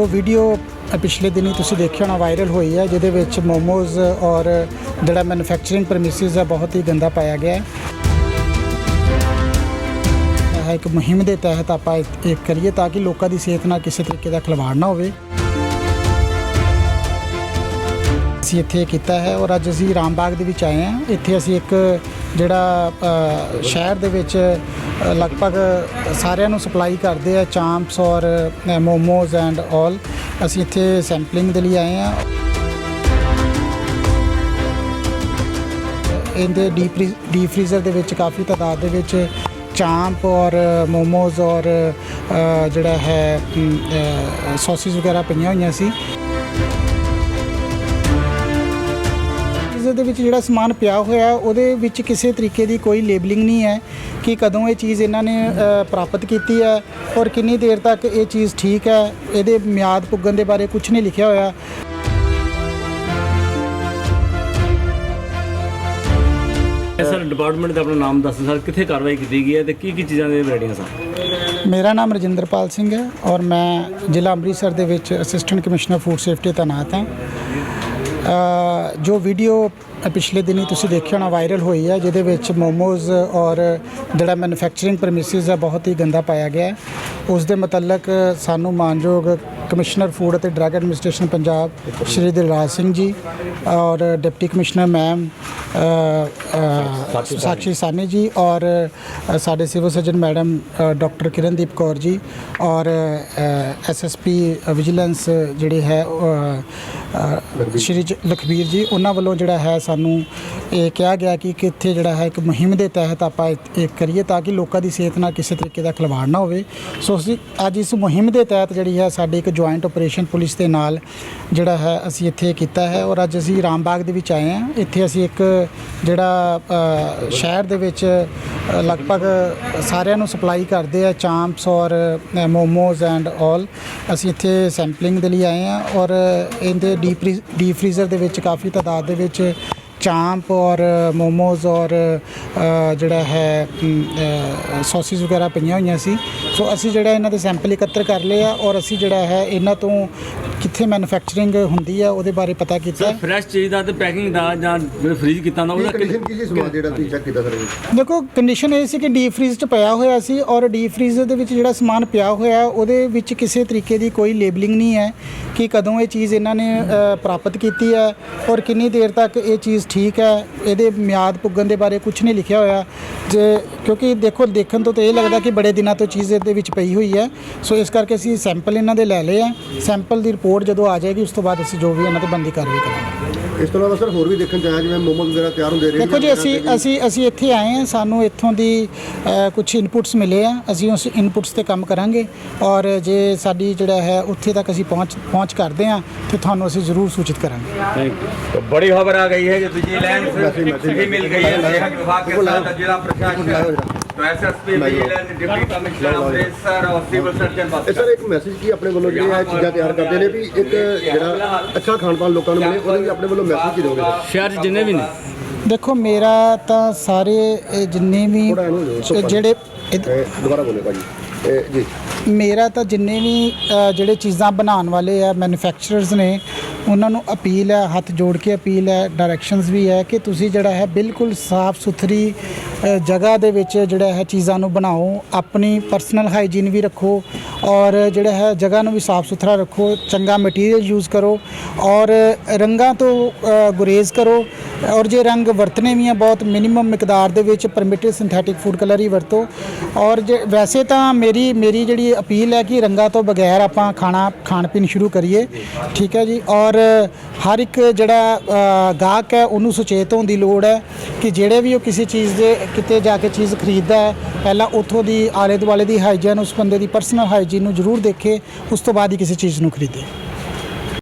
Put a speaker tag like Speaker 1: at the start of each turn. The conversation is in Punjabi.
Speaker 1: ਉਹ ਵੀਡੀਓ ਪਿਛਲੇ ਦਿਨੀ ਤੁਸੀਂ ਦੇਖਿਆ ਹੋਣਾ ਵਾਇਰਲ ਹੋਈ ਹੈ, ਜਿਹਦੇ ਵਿੱਚ ਮੋਮੋਜ਼ ਔਰ ਜਿਹੜਾ ਮੈਨੂਫੈਕਚਰਿੰਗ ਪ੍ਰੈਮਿਸਿਸ ਆ ਬਹੁਤ ਹੀ ਗੰਦਾ ਪਾਇਆ ਗਿਆ ਹੈ। ਇਹ ਇੱਕ ਮੁਹਿੰਮ ਦੇ ਤਹਿਤ ਆਪਾਂ ਇਹ ਕਰੀਏ ਤਾਂ ਕਿ ਲੋਕਾਂ ਦੀ ਸਿਹਤ ਨਾਲ ਕਿਸੇ ਤਰੀਕੇ ਦਾ ਖਿਲਵਾੜ ਨਾ ਹੋਵੇ। ਅਸੀਂ ਇੱਥੇ ਕੀਤਾ ਹੈ ਔਰ ਅੱਜ ਅਸੀਂ ਰਾਮਬਾਗ ਦੇ ਵਿੱਚ ਆਏ ਹਾਂ। ਇੱਥੇ ਅਸੀਂ ਇੱਕ ਜਿਹੜਾ ਸ਼ਹਿਰ ਦੇ ਵਿੱਚ ਲਗਭਗ ਸਾਰਿਆਂ ਨੂੰ ਸਪਲਾਈ ਕਰਦੇ ਆ ਚਾਂਪਸ ਔਰ ਮੋਮੋਜ਼ ਐਂਡ ਆਲ ਅਸੀਂ ਇੱਥੇ ਸੈਂਪਲਿੰਗ ਦੇ ਲਈ ਆਏ ਹਾਂ ਇਹਦੇ ਡੀਪ ਡੀਪ ਫ੍ਰੀਜ਼ਰ ਦੇ ਵਿੱਚ ਕਾਫੀ ਤਾਦਾਦ ਦੇ ਵਿੱਚ ਚਾਂਪ ਔਰ ਮੋਮੋਜ਼ ਔਰ ਜਿਹੜਾ ਹੈ ਸੌਸਿਸ ਵਗੈਰਾ ਪਈਆਂ ਹੋਈਆਂ ਸੀ। ਇਸ ਦੇ ਵਿੱਚ ਜਿਹੜਾ ਸਮਾਨ ਪਿਆ ਹੋਇਆ ਉਹਦੇ ਵਿੱਚ ਕਿਸੇ ਤਰੀਕੇ ਦੀ ਕੋਈ ਲੇਬਲਿੰਗ ਨਹੀਂ ਹੈ ਕਿ ਕਦੋਂ ਇਹ ਚੀਜ਼ ਇਹਨਾਂ ਨੇ ਪ੍ਰਾਪਤ ਕੀਤੀ ਹੈ ਔਰ ਕਿੰਨੀ ਦੇਰ ਤੱਕ ਇਹ ਚੀਜ਼ ਠੀਕ ਹੈ ਇਹਦੇ ਮਿਆਦ ਪੁੱਗਣ ਦੇ ਬਾਰੇ ਕੁਝ ਨਹੀਂ ਲਿਖਿਆ ਹੋਇਆ।
Speaker 2: ਸਰ ਡਿਪਾਰਟਮੈਂਟ ਦਾ ਆਪਣਾ ਨਾਮ ਦੱਸੋ ਸਰ ਕਿੱਥੇ ਕਾਰਵਾਈ ਕੀਤੀ ਗਈ ਹੈ ਤੇ ਕੀ ਕੀ ਚੀਜ਼ਾਂ ਦੇ ਰੈਡੀਆਂ ਸਰ?
Speaker 1: ਮੇਰਾ ਨਾਮ ਰਜਿੰਦਰਪਾਲ ਸਿੰਘ ਹੈ ਔਰ ਮੈਂ ਜ਼ਿਲ੍ਹਾ ਅੰਮ੍ਰਿਤਸਰ ਦੇ ਵਿੱਚ ਅਸਿਸਟੈਂਟ ਕਮਿਸ਼ਨਰ ਫੂਡ ਸੇਫਟੀ ਤੈਨਾਤ ਹਾਂ। ਜੋ ਵੀਡੀਓ ਪਿਛਲੇ ਦਿਨੀ ਤੁਸੀਂ ਦੇਖਿਆ ਹੋਣਾ ਵਾਇਰਲ ਹੋਈ ਹੈ, ਜਿਹਦੇ ਵਿੱਚ ਮੋਮੋਜ਼ ਔਰ ਜਿਹੜਾ ਮੈਨੂਫੈਕਚਰਿੰਗ ਪ੍ਰੈਮਿਸਿਸ ਹੈ, ਬਹੁਤ ਹੀ ਗੰਦਾ ਪਾਇਆ ਗਿਆ ਹੈ। ਉਸ ਦੇ ਮੁਤਲਕ ਸਾਨੂੰ ਮਾਨਯੋਗ ਕਮਿਸ਼ਨਰ ਫੂਡ ਅਤੇ ਡਰੱਗ ਐਡਮਿਨਿਸਟ੍ਰੇਸ਼ਨ ਪੰਜਾਬ ਸ਼੍ਰੀ ਦਿਲਰਾਜ ਸਿੰਘ ਜੀ ਔਰ deputy commissioner ma'am Sakshi Sawhney ji ਔਰ ਸਾਡੇ civil surgeon madam doctor Kirandeep Kaur ji ਔਰ ਐਸਐਸਪੀ ਵਿਜੀਲੈਂਸ ਜਿਹੜੇ ਹੈ ਸ਼੍ਰੀ ਲਖਬੀਰ ਜੀ ਉਹਨਾਂ ਵੱਲੋਂ ਜਿਹੜਾ ਹੈ ਸਾਨੂੰ ਇਹ ਕਿਹਾ ਗਿਆ ਕਿ ਕਿੱਥੇ ਜਿਹੜਾ ਹੈ ਇੱਕ ਮੁਹਿੰਮ ਦੇ ਤਹਿਤ ਆਪਾਂ ਇਹ ਕਰੀਏ ਤਾਂ ਕਿ ਲੋਕਾਂ ਦੀ ਸਿਹਤ ਨਾਲ ਕਿਸੇ ਤਰੀਕੇ ਦਾ ਖਿਲਵਾੜ ਨਾ ਹੋਵੇ। ਸੋ ਅਸੀਂ ਅੱਜ ਇਸ ਮੁਹਿੰਮ ਦੇ ਤਹਿਤ ਜਿਹੜੀ ਹੈ ਸਾਡੀ ਇੱਕ ਜੁਆਇੰਟ ਆਪਰੇਸ਼ਨ ਪੁਲਿਸ ਦੇ ਨਾਲ ਜਿਹੜਾ ਹੈ ਅਸੀਂ ਇੱਥੇ ਕੀਤਾ ਹੈ ਔਰ ਅੱਜ ਅਸੀਂ ਰਾਮਬਾਗ ਦੇ ਵਿੱਚ ਆਏ ਹਾਂ। ਇੱਥੇ ਅਸੀਂ ਇੱਕ ਜਿਹੜਾ ਸ਼ਹਿਰ ਦੇ ਵਿੱਚ ਲਗਭਗ ਸਾਰਿਆਂ ਨੂੰ ਸਪਲਾਈ ਕਰਦੇ ਆ ਚਾਂਪਸ ਔਰ ਮੋਮੋਜ਼ ਐਂਡ ਆਲ ਅਸੀਂ ਇੱਥੇ ਸੈਂਪਲਿੰਗ ਦੇ ਲਈ ਆਏ ਹਾਂ ਔਰ ਇਹਦੇ ਡੀਪ ਡੀਪ ਫ੍ਰੀਜ਼ਰ ਦੇ ਵਿੱਚ, ਕਾਫੀ ਤਾਦਾਦ ਦੇ ਵਿੱਚ ਚਾਂਪ ਔਰ ਮੋਮੋਜ਼ ਔਰ ਜਿਹੜਾ ਹੈ ਸੌਸਿਸ ਵਗੈਰਾ ਪਈਆਂ ਹੋਈਆਂ ਸੀ। ਸੋ ਅਸੀਂ ਜਿਹੜਾ ਇਹਨਾਂ ਦੇ ਸੈਂਪਲ ਇਕੱਤਰ ਕਰ ਲਏ ਆ ਔਰ ਅਸੀਂ ਜਿਹੜਾ ਹੈ ਇਹਨਾਂ ਤੋਂ ਕਿੱਥੇ ਮੈਨੂਫੈਕਚਰਿੰਗ ਹੁੰਦੀ ਆ ਉਹਦੇ ਬਾਰੇ ਪਤਾ ਕੀਤਾ
Speaker 2: ਸਰ ਫਰੈਸ਼ ਚੀਜ਼ ਦਾ ਤੇ ਪੈਕਿੰਗ ਦਾ ਜਾਂ ਫ੍ਰੀਜ ਕੀਤਾ ਹੁੰਦਾ ਉਹਦਾ
Speaker 3: ਕੰਡੀਸ਼ਨ ਕੀ ਸੀ ਸਮਾਨ ਜਿਹੜਾ ਤੁਸੀਂ ਚੈੱਕ ਕੀਤਾ ਸਰ?
Speaker 1: ਦੇਖੋ ਕੰਡੀਸ਼ਨ ਇਹ ਸੀ ਕਿ ਡੀਪ ਫ੍ਰੀਜ਼ 'ਚ ਪਿਆ ਹੋਇਆ ਸੀ ਔਰ ਡੀਪ ਫ੍ਰੀਜ਼ਰ ਦੇ ਵਿੱਚ ਜਿਹੜਾ ਸਮਾਨ ਪਿਆ ਹੋਇਆ ਉਹਦੇ ਵਿੱਚ ਕਿਸੇ ਤਰੀਕੇ ਦੀ ਕੋਈ ਲੇਬਲਿੰਗ ਨਹੀਂ ਹੈ ਕਿ ਕਦੋਂ ਇਹ ਚੀਜ਼ ਇਹਨਾਂ ਨੇ ਅ, ਪ੍ਰਾਪਤ ਕੀਤੀ ਹੈ ਔਰ ਕਿੰਨੀ ਦੇਰ ਤੱਕ ਇਹ ਚੀਜ਼ ਠੀਕ ਹੈ ਇਹਦੇ ਮਿਆਦ ਪੁੱਗਣ ਦੇ ਬਾਰੇ ਕੁਝ ਨਹੀਂ ਲਿਖਿਆ ਹੋਇਆ। ਜੇ ਕਿਉਂਕਿ ਦੇਖੋ ਦੇਖਣ ਤੋਂ ਤਾਂ ਇਹ ਲੱਗਦਾ ਕਿ ਬੜੇ ਦਿਨਾਂ ਤੋਂ ਚੀਜ਼ ਇਹਦੇ ਵਿੱਚ ਪਈ ਹੋਈ ਹੈ। ਸੋ ਇਸ ਕਰਕੇ ਅਸੀਂ ਸੈਂਪਲ ਇਹਨਾਂ ਦੇ ਲੈ ਲਏ ਆ। ਸੈਂਪਲ ਦੀ ਰਿਪੋਰਟ ਜਦੋਂ ਆ ਜਾਏਗੀ ਉਸ ਤੋਂ ਬਾਅਦ ਅਸੀਂ ਜੋ ਵੀ ਇਹਨਾਂ ਤੇ ਬੰਦੀ ਕਾਰਵਾਈ ਕਰਾਂਗੇ
Speaker 3: ਇਸ ਤੋਂ ਇਲਾਵਾ ਸਰ ਹੋਰ ਵੀ ਦੇਖਣ ਚ ਆਇਆ ਜਿਵੇਂ ਮੋਮੋਜ਼ ਵਗੈਰਾ ਤਿਆਰ ਹੁੰਦੇ ਰਹੇ
Speaker 1: ਦੇਖੋ ਜੀ ਅਸੀਂ ਅਸੀਂ ਅਸੀਂ ਇੱਥੇ ਆਏ ਹਾਂ ਸਾਨੂੰ ਇੱਥੋਂ ਦੀ ਕੁਝ ਇਨਪੁਟਸ ਮਿਲੇ ਆ ਅਸੀਂ ਉਸ ਇਨਪੁਟਸ ਤੇ ਕੰਮ ਕਰਾਂਗੇ ਔਰ ਜੇ ਸਾਡੀ ਜਿਹੜਾ ਹੈ ਉੱਥੇ ਤੱਕ ਅਸੀਂ ਪਹੁੰਚ ਪਹੁੰਚ ਕਰਦੇ ਹਾਂ ਤੇ ਤੁਹਾਨੂੰ ਅਸੀਂ ਜ਼ਰੂਰ ਸੂਚਿਤ ਕਰਾਂਗੇ
Speaker 2: ਥੈਂਕ ਯੂ
Speaker 4: तो बड़ी खबर आ गई है कि विजिलेंस भी मिल गई है सेहत विभाग के साथ जिला प्रशासन
Speaker 3: ਸਰ ਮੈਸੇਜ eh, ਆਪਣੇ ਵੱਲੋਂ ਜਿਹੜੀਆਂ ਤਿਆਰ ਕਰਦੇ ਨੇ ਵੀ ਇੱਕ ਜਿਹੜਾ ਅੱਛਾ ਖਾਣ ਪਾਣ ਲੋਕਾਂ ਨੂੰ ਮਿਲੇ ਵੱਲੋਂ
Speaker 1: ਦੇਖੋ ਮੇਰਾ ਤਾਂ ਸਾਰੇ ਜਿੰਨੇ ਵੀ ਜਿਹੜੇ ਇਹ-
Speaker 3: ਇਹ ਦੁਬਾਰਾ ਬੋਲੇ ਭਾਜੀ। ਇਹ ਜੀ।
Speaker 1: ਮੇਰਾ ਤਾਂ ਜਿੰਨੇ ਵੀ ਅ, ਜਿਹੜੇ ਚੀਜ਼ਾਂ ਬਣਾਉਣ ਵਾਲੇ ਆ ਮੈਨੂਫੈਕਚਰਰਸ ਨੇ ਉਹਨਾਂ ਨੂੰ ਅਪੀਲ ਹੈ ਹੱਥ ਜੋੜ ਕੇ ਅਪੀਲ ਹੈ ਡਾਇਰੈਕਸ਼ਨਸ ਵੀ ਹੈ ਕਿ ਤੁਸੀਂ ਜਿਹੜਾ ਹੈ ਬਿਲਕੁਲ ਸਾਫ਼ ਸੁਥਰੀ ਅ, ਜਗ੍ਹਾ ਦੇ ਵਿੱਚ ਜਿਹੜਾ ਹੈ ਚੀਜ਼ਾਂ ਨੂੰ ਬਣਾਓ ਆਪਣੀ ਪਰਸਨਲ ਹਾਈਜੀਨ ਵੀ ਰੱਖੋ ਔਰ ਜਿਹੜਾ ਹੈ ਜਗ੍ਹਾ ਨੂੰ ਵੀ ਸਾਫ਼ ਸੁਥਰਾ ਰੱਖੋ ਚੰਗਾ ਮਟੀਰੀਅਲ ਯੂਜ਼ ਕਰੋ ਔਰ ਰੰਗਾਂ ਤੋਂ ਅ, ਗੁਰੇਜ਼ ਕਰੋ ਔਰ ਜੇ ਰੰਗ ਵਰਤਨੇ ਵੀ ਆ ਬਹੁਤ ਮਿਨੀਮਮ ਮਿਕਦਾਰ ਦੇ ਵਿੱਚ ਪਰਮਿਟਡ ਸਿੰਥੈਟਿਕ ਫੂਡ ਕਲਰ ਹੀ ਵਰਤੋ ਔਰ ਜੇ ਵੈਸੇ ਤਾਂ ਮੇਰੀ ਮੇਰੀ ਜਿਹੜੀ ਅਪੀਲ ਹੈ ਕਿ ਰੰਗਾਂ ਤੋਂ ਬਗੈਰ ਆਪਾਂ ਖਾਣਾ, ਖਾਣ ਪੀਣ ਸ਼ੁਰੂ ਕਰੀਏ, ਠੀਕ ਹੈ ਜੀ। ਔਰ ਹਰ ਇੱਕ ਜਿਹੜਾ ਗਾਹਕ ਹੈ, ਉਹਨੂੰ ਸੁਚੇਤ ਹੋਣ ਦੀ ਲੋੜ ਹੈ ਕਿ ਜਿਹੜੇ ਵੀ ਉਹ ਕਿਸੇ ਚੀਜ਼ ਦੇ, ਕਿਤੇ ਜਾ ਕੇ ਚੀਜ਼ ਖਰੀਦਦਾ ਹੈ, ਪਹਿਲਾਂ ਉੱਥੋਂ ਦੀ ਆਲੇ ਦੁਆਲੇ ਦੀ ਹਾਈਜੀਨ ਉਸ ਬੰਦੇ ਦੀ ਪਰਸਨਲ ਹਾਈਜੀਨ ਨੂੰ ਜ਼ਰੂਰ ਦੇਖੇ, ਉਸ ਤੋਂ ਬਾਅਦ ਹੀ ਕਿਸੇ ਚੀਜ਼ ਨੂੰ ਖਰੀਦੇ।